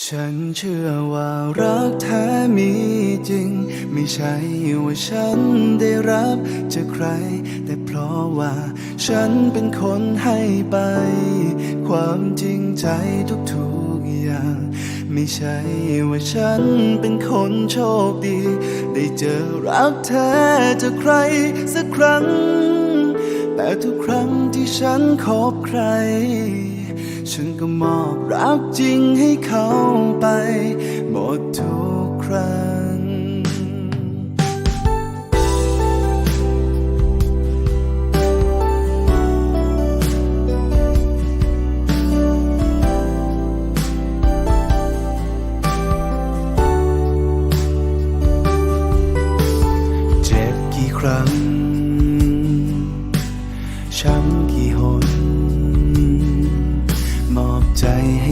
ฉันเชื่อว่ารักแท้มีจริง ไม่ใช่ว่าฉันได้รับจากใคร แต่เพราะว่าฉันเป็นคนให้ไป ความจริงใจทุกๆอย่าง ไม่ใช่ว่าฉันเป็นคนโชคดี ได้เจอรักแท้จากใครสักครั้ง แต่ทุกครั้งที่ฉันคบใคร ฉันก็มอบรักจริงให้เขาไป หมดทุกครั้ง เจ็บกี่ครั้ง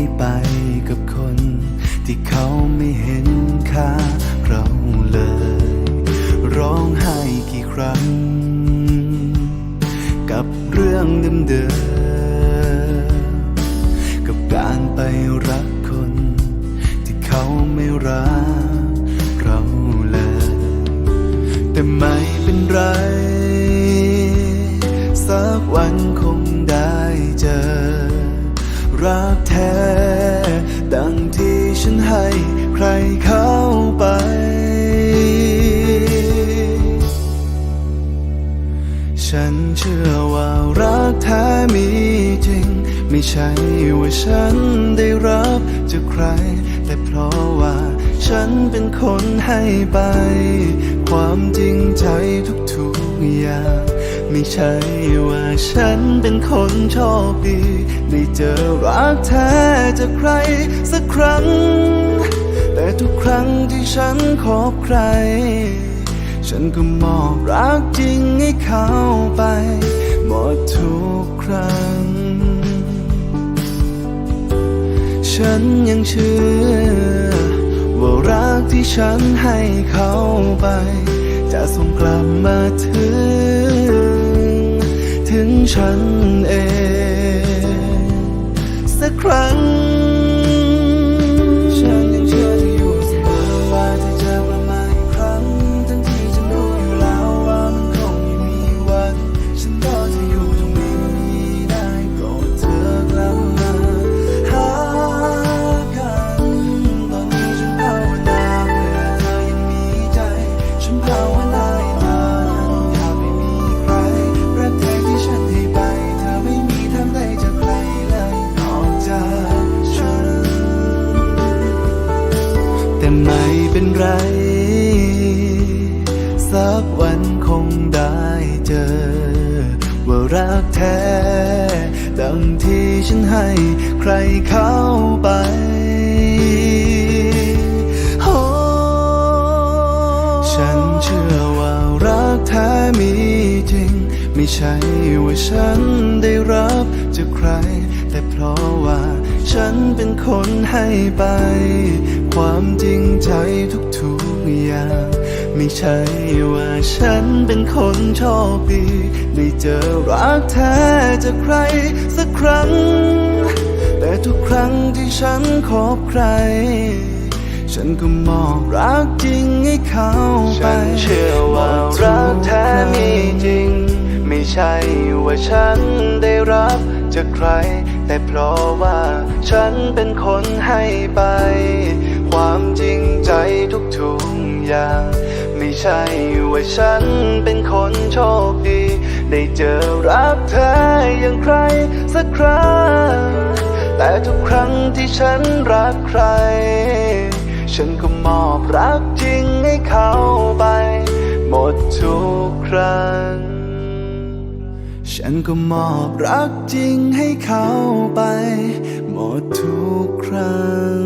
ให้ไปกับคน ที่เขาไม่เห็นค่าเราเลย ร้องไห้กี่ครั้ง กับเรื่องเดิมๆกับการไปรักคน ที่เขาไม่รัก ให้ใครเข้าไป ฉันเชื่อว่ารักแท้มีจริง ไม่ใช่ว่าฉันได้รับจากใคร แต่เพราะว่าฉันเป็นคนให้ไป ความจริงใจทุกๆอย่างไม่ใช่ว่าฉันเป็นคนโชคดีได้เจอรักแท้จากใครสักครั้ง แต่ทุกครั้งที่ฉันคบใคร ฉันก็มอบรักจริงให้เขาไป หมดทุกครั้ง ฉันยังเชื่อ ว่ารักที่ฉันให้เขาไป จะส่งกลับมาถึง ถึงฉันเอง สักครั้ง เป็นไร สักวันคงได้เจอ ว่ารักแท้ ดังที่ฉันให้ใครเข้าไปโอ้ฉันเชื่อว่ารักแท้มีจริง ไม่ใช่ว่าฉันได้รับจากใคร แต่เพราะว่า ฉันเป็นคนให้ไป ความจริงใจทุกๆอย่าง ไม่ใช่ว่าฉันเป็นคนโชคดี ได้เจอรักแท้จากใครสักครั้ง แต่ทุกครั้งที่ฉันคบใคร ฉันก็มอบรักจริงให้เขาไป ฉันเชื่อว่ารักแท้มีจริง ไม่ใช่ว่าฉันได้รับจากใคร แต่เพราะว่าฉันเป็นคนให้ไป ความจริงใจทุกๆอย่าง ไม่ใช่ว่าฉันเป็นคนโชคดี ได้เจอรักแท้อย่างใครสักครั้ง แต่ทุกครั้งที่ฉันรักใคร ฉันก็มอบรักจริงให้เขาไป หมดทุกครั้ง ฉันก็มอบรักจริงให้เขาไป หมดทุกครั้ง